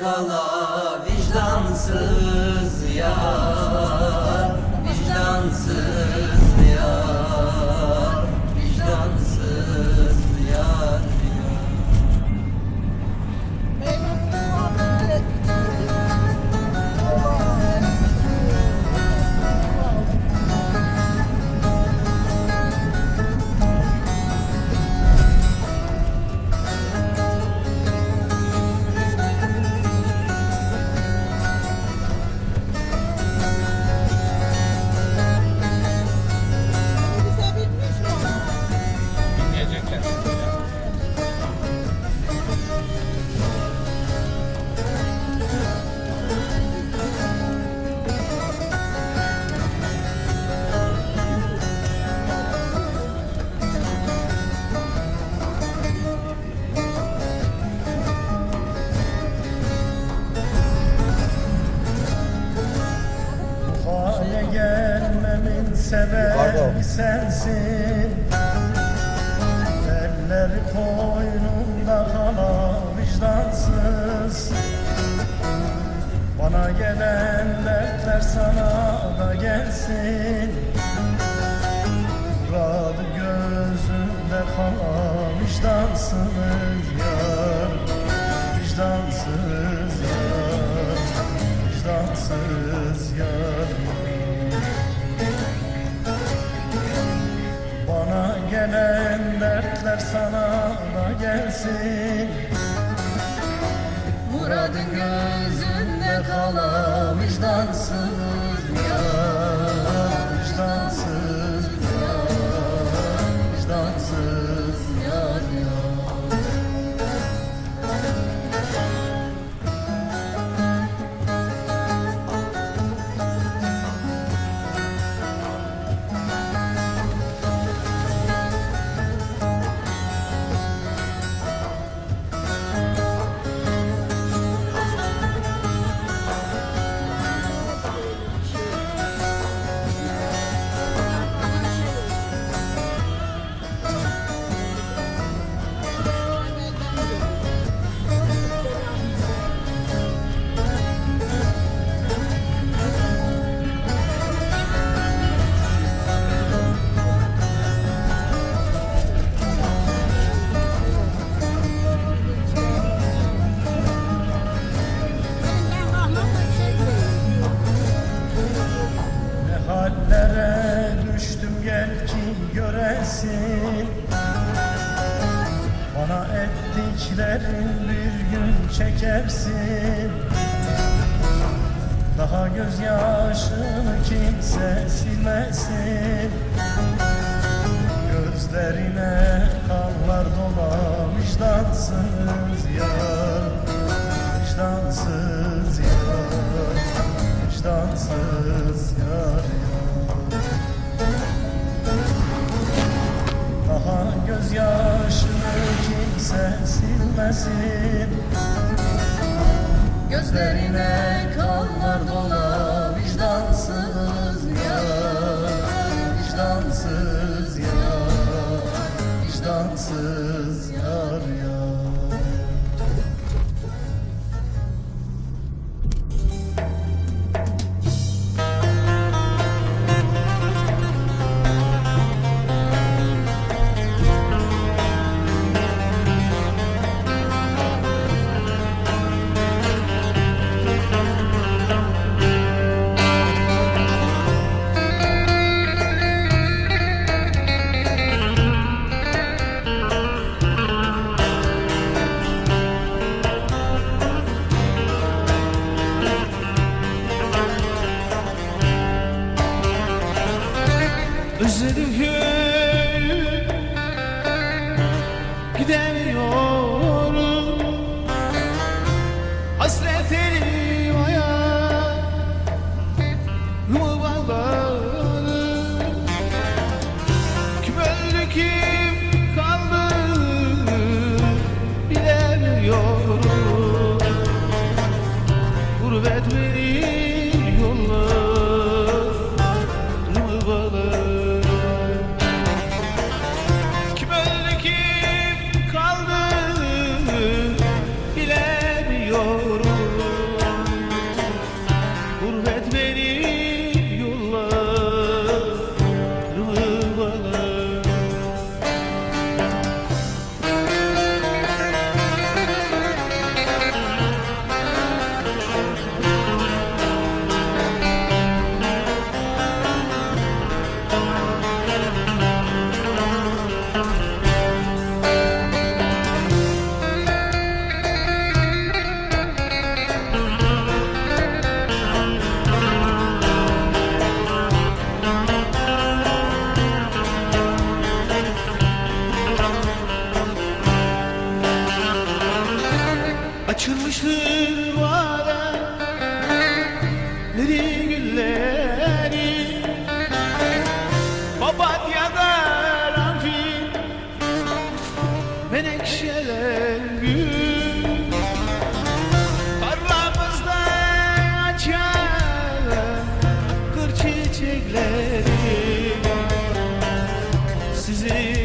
kala vicdansız sensin. Eller koynunda kala vicdansız. Bana gelen dertler sana da gelsin. Muradı gözünde kala vicdansız. yar gelen dertler sana da gelsin. Muradın gözünde kala vicdansız Bana ettiklerin bir gün çekersin. Daha gözyaşını kimse silmesin. Gözlerine kanlar dola vicdansız yar Vicdansız yar Vicdansız yar silmesin Gözlerine gidemiyorum Hasret elimaya Mı bağladı. Kim öldü kim kaldı Bilemiyorum Gurbet beni Badya'da ranfi Menekşeler gül. Tarlamızda açan Kır çiçekleri. Sizin